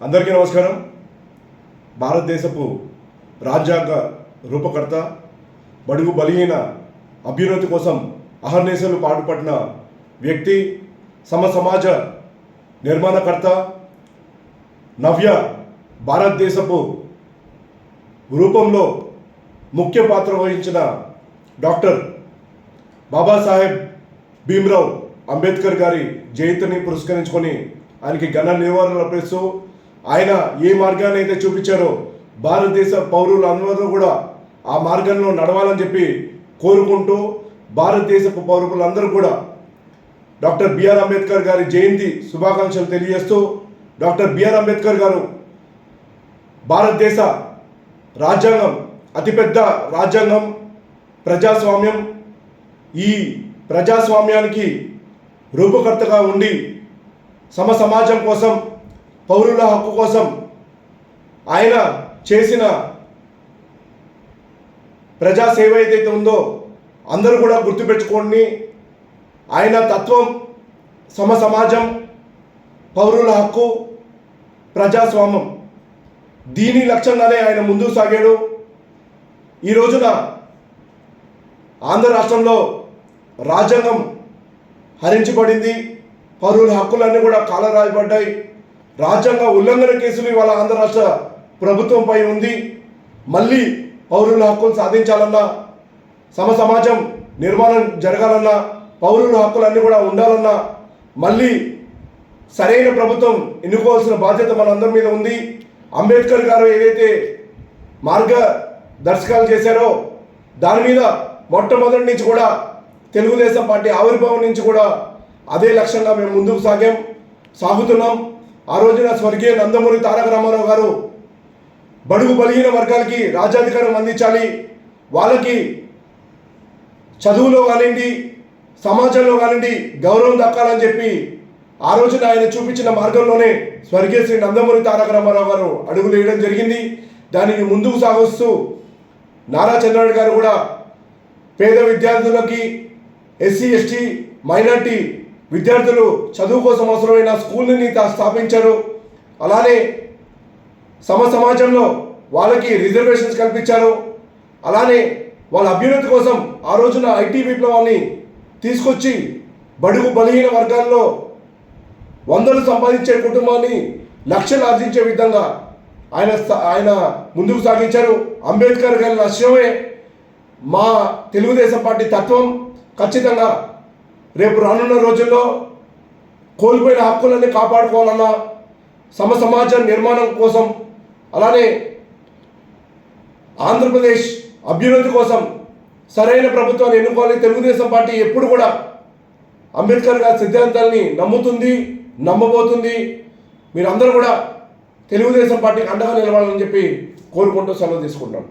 అందరికీ నమస్కారం. భారతదేశపు రాజ్యాంగ రూపకర్త బడుగు బలహీన అభ్యున్నతి కోసం అహర్నిశలు పాటుపడిన వ్యక్తి సమ సమాజ నిర్మాణకర్త నవ్య భారతదేశపు రూపంలో ముఖ్య పాత్ర వహించిన డాక్టర్ బాబాసాహెబ్ భీమ్రావ్ అంబేద్కర్ గారి జయంతిని పురస్కరించుకొని ఆయనకి ఘన నివారణలు అర్పిస్తూ ఆయన ఏ మార్గాన్ని అయితే చూపించారో భారతదేశ పౌరులందరూ కూడా ఆ మార్గంలో నడవాలని చెప్పి కోరుకుంటూ భారతదేశపు పౌరులందరూ కూడా డాక్టర్ బిఆర్ అంబేద్కర్ గారి జయంతి శుభాకాంక్షలు తెలియజేస్తూ డాక్టర్ బిఆర్ అంబేద్కర్ గారు భారతదేశ రాజ్యాంగం అతిపెద్ద రాజ్యాంగం ప్రజాస్వామ్యం ఈ ప్రజాస్వామ్యానికి రూపకర్తగా ఉండి సమ సమాజం కోసం పౌరుల హక్కు కోసం ఆయన చేసిన ప్రజాసేవ ఏదైతే ఉందో అందరూ కూడా గుర్తుపెట్టుకోండి. ఆయన తత్వం సమ సమాజం పౌరుల హక్కు ప్రజాస్వామ్యం. దీని లక్ష్యంగానే ఆయన ముందుకు సాగాడు. ఈ రోజున ఆంధ్ర రాష్ట్రంలో రాజ్యాంగం హరించబడింది. పౌరుల హక్కులన్నీ కూడా కాలరాయబడ్డాయి. రాజ్యాంగ ఉల్లంఘన కేసులు ఇవాళ ఆంధ్ర రాష్ట్ర ప్రభుత్వంపై ఉంది. మళ్ళీ పౌరుల హక్కులు సాధించాలన్నా సమ సమాజం నిర్మాణం జరగాలన్నా పౌరుల హక్కులన్నీ కూడా ఉండాలన్నా మళ్ళీ సరైన ప్రభుత్వం ఎన్నుకోవాల్సిన బాధ్యత మనందరి మీద ఉంది. అంబేద్కర్ గారు ఏదైతే మార్గదర్శకాలు చేశారో దాని మీద మొట్టమొదటి నుంచి కూడా తెలుగుదేశం పార్టీ ఆవిర్భావం నుంచి కూడా అదే లక్ష్యంగా మేము ముందుకు సాగాం సాగుతున్నాం. ఆ రోజున స్వర్గీయ నందమూరి తారక రామారావు గారు బడుగు బలిగిన వర్గాలకి రాజ్యాధికారం అందించాలి. వాళ్ళకి చదువులో కానివ్వండి సమాజంలో కానివ్వండి గౌరవం దక్కాలని చెప్పి ఆ రోజున ఆయన చూపించిన మార్గంలోనే స్వర్గీయ శ్రీ నందమూరి తారక రామారావు గారు అడుగులు వేయడం జరిగింది. దానిని ముందుకు సాగొస్తూ నారా చంద్రబాబు గారు కూడా పేద విద్యార్థులకి ఎస్సీ ఎస్టీ మైనార్టీ విద్యార్థులు చదువు కోసం అవసరమైన స్కూల్ని తా- స్థాపించారు. అలానే సమ సమాజంలో వాళ్ళకి రిజర్వేషన్స్ కల్పించారు. అలానే వాళ్ళ అభ్యున్నతి కోసం ఆ రోజున ఐటీ విప్లవాన్ని తీసుకొచ్చి బడుగు బలహీన వర్గాల్లో వందలు సంపాదించే కుటుంబాన్ని లక్షలు ఆర్జించే విధంగా ఆయన ఆయన ముందుకు సాగించారు. అంబేద్కర్ గారి లక్ష్యమే మా తెలుగుదేశం పార్టీ తత్వం. ఖచ్చితంగా రేపు రానున్న రోజుల్లో కోల్పోయిన హక్కులన్నీ కాపాడుకోవాలన్నా సమ సమాజ నిర్మాణం కోసం అలానే ఆంధ్రప్రదేశ్ అభ్యున్నతి కోసం సరైన ప్రభుత్వాన్ని ఎన్నుకోవాలి. తెలుగుదేశం పార్టీ ఎప్పుడు కూడా అంబేద్కర్ గారి సిద్ధాంతాలని నమ్ముతుంది నమ్మబోతుంది. మీరందరూ కూడా తెలుగుదేశం పార్టీకి అండగా నిలవాలని చెప్పి కోరుకుంటూ సెలవు తీసుకుంటాం